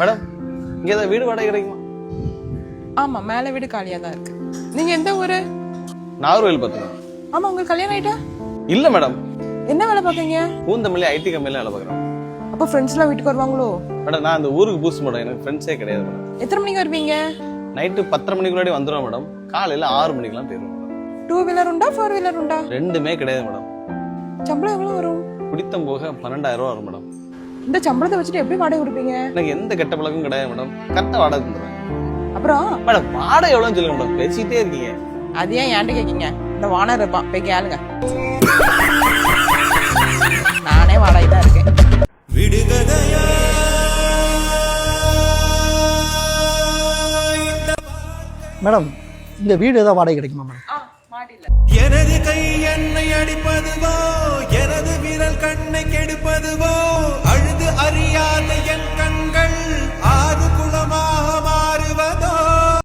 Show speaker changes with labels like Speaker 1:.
Speaker 1: Madam இங்கே ஏதாவது வீடு வாடகை கிடைக்குமா
Speaker 2: ஆமா மேல வீடு காலியா தான் இருக்கு. நீங்க எந்த ஊரு?
Speaker 1: நாகர்கோவில் பார்த்துங்க
Speaker 2: ஆமா உங்களுக்கு கல்யாணம் ஆயிட்டா?
Speaker 1: இல்லை மேடம்.
Speaker 2: என்ன வேலை பார்க்கீங்க
Speaker 1: பூந்தமல்லி ஐடி கம்பெனியில் வேலை பார்க்குறேன்
Speaker 2: அப்போ ஃப்ரெண்ட்ஸ் எல்லாம் வீட்டுக்கு வருவாங்களோ?
Speaker 1: மேடம் நான் அந்த ஊருக்கு புதுசு மேடம். எனக்கு ஃப்ரெண்ட்ஸே கிடையாது மேடம்.
Speaker 2: எத்தனை மணிக்கு வருவீங்க?
Speaker 1: நைட்டு பத்தரை மணிக்கு முன்னாடி வந்துடுவேன் மேடம். காலையில் ஆறு மணிக்கெல்லாம் போயிடுவேன் மேடம்.
Speaker 2: டூ வீலர் உண்டா ஃபோர் வீலர் உண்டா?
Speaker 1: ரெண்டுமே கிடையாது மேடம்.
Speaker 2: சம்பளம் எவ்வளவு வரும்?
Speaker 1: குடித்தம் போக பன்னெண்டாயிரம் ரூபா வரும் மேடம்.
Speaker 2: இந்த சம்பளத்தை வச்சுட்டு எப்படி வாடகை கொடுப்பீங்க?
Speaker 1: எனக்கு எந்த கெட்ட பழக்கமும் கிடையாது மேடம். கரெக்டாக வாடகை தந்துடுவேன்
Speaker 2: அப்புறம்?
Speaker 1: மேடம் வாடகை எவ்வளோன்னு சொல்லுங்க மேடம். பேசிக்கிட்டே இருக்கீங்க.
Speaker 2: அது ஏன் ஏன்ட்டு கேட்கீங்க இந்த வானர் இருப்பான். போய் கேளுங்க. நானே வாடகை தான் இருக்கேன்.
Speaker 3: விடுகதையா
Speaker 4: மேடம் இந்த வீடு ஏதாவது வாடகை கிடைக்குமா மேடம்?
Speaker 3: எனது கை என்னை அடிப்பதுவோ எனது விரல் கண்ணை கெடுப்பதுவோ